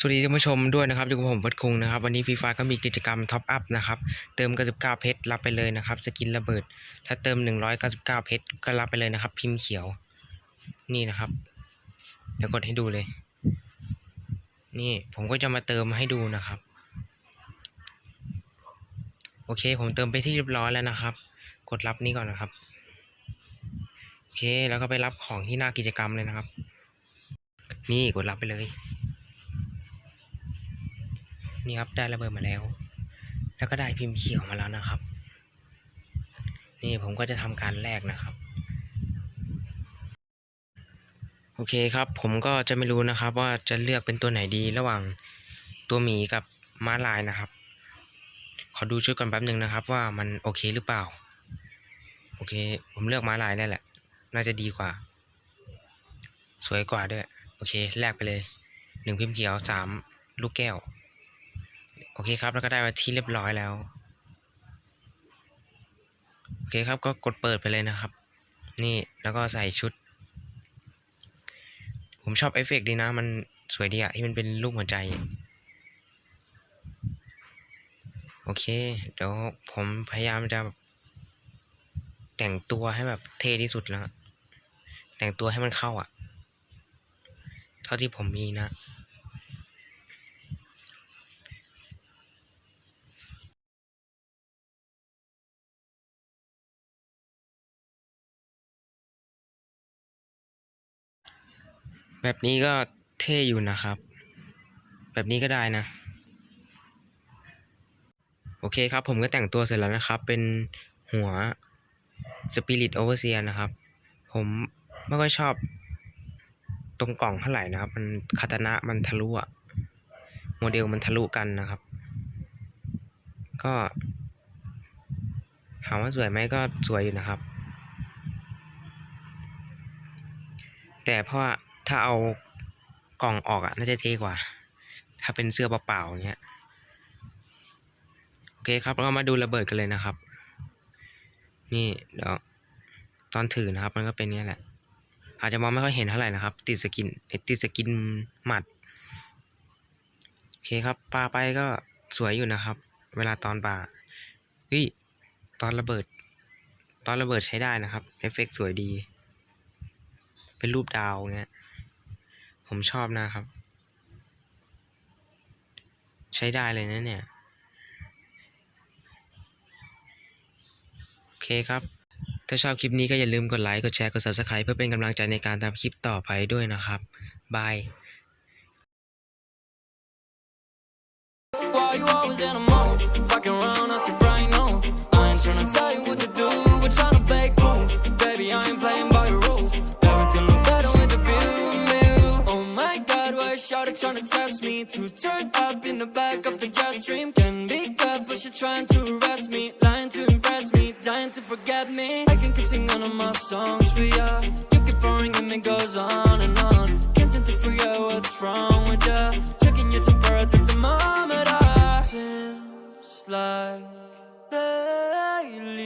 สวัสดีท่านผู้ชมด้วยนะครับอยู่กับผมวัดคุงนะครับ วันนี้ฟรีไฟก็มีกิจกรรมท็อปอัพนะครับเติม 99 เพชรรับไปเลยนะครับ สกินระเบิด ถ้าเติม 199 เพชรก็รับไปเลยนะครับ พิมพ์เขียว นี่นะครับเดี๋ยวกดให้ดูเลย นี่ผมก็จะมาเติมให้ดูนะครับ โอเค ผมเติมไปที่เรียบร้อยแล้วนะครับ กดรับนี้ก่อนนะครับโอเคแล้วก็ไปรับของที่หน้ากิจกรรมเลยนะครับ นี่กดรับไปเลย นี่ครับได้ระเบิดมาแล้ว แล้วก็ได้พิมพ์เขียวมาแล้วนะครับ นี่ผมก็จะทำการแลกนะครับ โอเคครับ ผมก็จะไม่รู้นะครับ ว่าจะเลือกเป็นตัวไหนดีระหว่างตัวหมีกับม้าลายนะครับ ขอดูชุดก่อนแป๊บหนึ่งนะครับ ว่ามันโอเคหรือเปล่า โอเค ผมเลือกม้าลายได้แหละ น่าจะดีกว่า สวยกว่าด้วย โอเค แลกไปเลยหนึ่งพิมพ์เขียวสามลูกแก้ว โอเคครับ แล้วก็ได้มาที่เรียบร้อยแล้ว โอเคครับ ก็กดเปิดไปเลยนะครับ นี่ แล้วก็ใส่ชุด ผมชอบเอฟเฟกต์ดีนะ มันสวยดีอะที่มันเป็นรูปหัวใจ โอเค เดี๋ยวผมพยายามจะแต่งตัวให้แบบเท่ที่สุดแล้ว แต่งตัวให้มันเข้าอะเท่าที่ผมมีนะ แบบนี้ก็เท่อยู่นะครับ แบบนี้ก็ได้นะ โอเคครับผมก็แต่งตัวเสร็จแล้วนะครับ เป็นหัว Spirit Overseer นะครับ ผมไม่ค่อยชอบตรงกล่องเท่าไหร่นะครับ มันคาตานะมันทะลุอะโมเดลมันทะลุกันนะครับ ก็ถามว่าสวยไหมก็สวยอยู่นะครับ แต่เพราะ ถ้าเอากล่องออกอะน่าจะเท่กว่า ถ้าเป็นเสื้อเปล่าๆเงี้ยโอเคครับเราก็มาดูระเบิดกันเลยนะครับ นี่เดี๋ยวตอนถือนะครับ มันก็เป็นเนี้ยแหละ อาจจะมองไม่ค่อยเห็นเท่าไหร่นะครับ ติดสกินติดสกินหมัดโอเคครับปลาไปก็สวยอยู่นะครับ เวลาตอนปลาเฮ้ยตอนระเบิด ตอนระเบิดใช้ได้นะครับเอฟเฟกต์สวยดี เป็นรูปดาวเงี้ย ผมชอบนะครับ ใช้ได้เลยนะเนี่ย โอเคครับ ถ้าชอบคลิปนี้ก็อย่าลืมกดไลค์ กดแชร์ กด subscribe เพื่อเป็นกำลังใจในการทำคลิปต่อไปด้วยนะครับ บาย Why you always in a mood? trying to test me To turn up in the back of the jet stream. Can be good, but she's trying to arrest me Lying to impress me, dying to forget me. I can keep singing all of my songs for ya. You keep pouring and it goes on and on. Can't seem to forget what's wrong with ya.